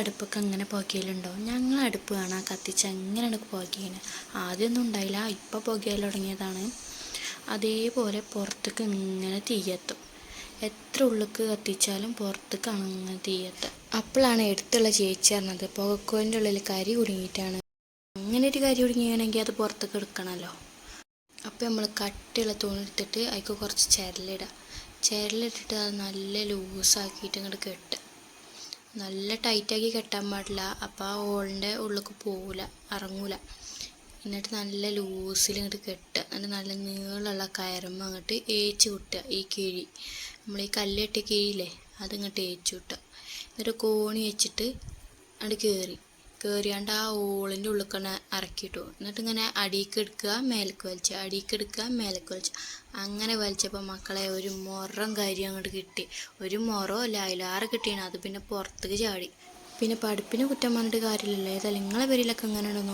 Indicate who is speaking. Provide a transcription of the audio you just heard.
Speaker 1: അടുപ്പൊക്കെ അങ്ങനെ പുകയിലുണ്ടോ? ഞങ്ങൾ അടുപ്പ് കാണാൻ കത്തിച്ച് അങ്ങനെയാണ് പുകയാണ്. ആദ്യമൊന്നും ഉണ്ടായില്ല ഇപ്പം പുകയിൽ തുടങ്ങിയതാണ്. അതേപോലെ പുറത്തേക്ക് ഇങ്ങനെ തീയെത്തും. എത്ര ഉള്ളിക്ക് കത്തിച്ചാലും പുറത്തേക്ക് അങ്ങനെ തീയെത്തുക അപ്പോഴാണ് എടുത്തുള്ള ചേച്ചി പറഞ്ഞത് പുകക്കോലിന്റെ ഉള്ളിൽ കരി കുടുങ്ങിയിട്ടാണ്. അങ്ങനെ ഒരു കരി കുടുങ്ങിയാണെങ്കിൽ അത് പുറത്തേക്ക് എടുക്കണമല്ലോ. അപ്പോൾ നമ്മൾ കട്ടിയുള്ള തുണി എടുത്തിട്ട് അതിക്ക് കുറച്ച് ചിരലിടുക ചിരലിട്ടിട്ട് അത് നല്ല ലൂസാക്കിയിട്ട് ഇങ്ങോട്ട് കെട്ടുക. നല്ല ടൈറ്റാക്കി കെട്ടാൻ പാടില്ല. അപ്പോൾ ആ ഹോളിന്റെ ഉള്ളിലേക്ക് പോവില്ല ഇറങ്ങൂല. എന്നിട്ട് നല്ല ലൂസിൽ ഇങ്ങോട്ട് കെട്ടുക. എന്നിട്ട് നല്ല നീളമുള്ള കയറുമ്പോൾ അങ്ങോട്ട് ഏച്ച് കുട്ടുക ഈ കിഴി. നമ്മൾ ഈ കല്ലിട്ട കിഴിയില്ലേ അതിങ്ങോട്ട് ഏച്ച് കുട്ടുക എന്നിട്ട് കോണി വെച്ചിട്ട് അങ്ങോട്ട് കയറി കയറിയാണ്ട് ആ ഓളിന്റെ ഉള്ളിക്കണ ഇറക്കിയിട്ടു എന്നിട്ട് ഇങ്ങനെ അടിയിക്ക് എടുക്കുക മേലേക്ക് വലിച്ച. അടിയിക്ക് എടുക്കുക മേലേക്ക് വലിച്ച. അങ്ങനെ വലിച്ചപ്പോൾ മക്കളെ ഒരു മുറം കാര്യം അങ്ങോട്ട് കിട്ടി. ഒരു മുറോ അല്ല അതിലാറ് കിട്ടിയാണ്. അത് പിന്നെ പുറത്തേക്ക് ചാടി. പിന്നെ പഠിപ്പിന് കുറ്റം പറഞ്ഞിട്ട് കാര്യമില്ലല്ലോ. ഏതായാലും നിങ്ങളെ പേരിലൊക്കെ എങ്ങനെയാണെന്ന്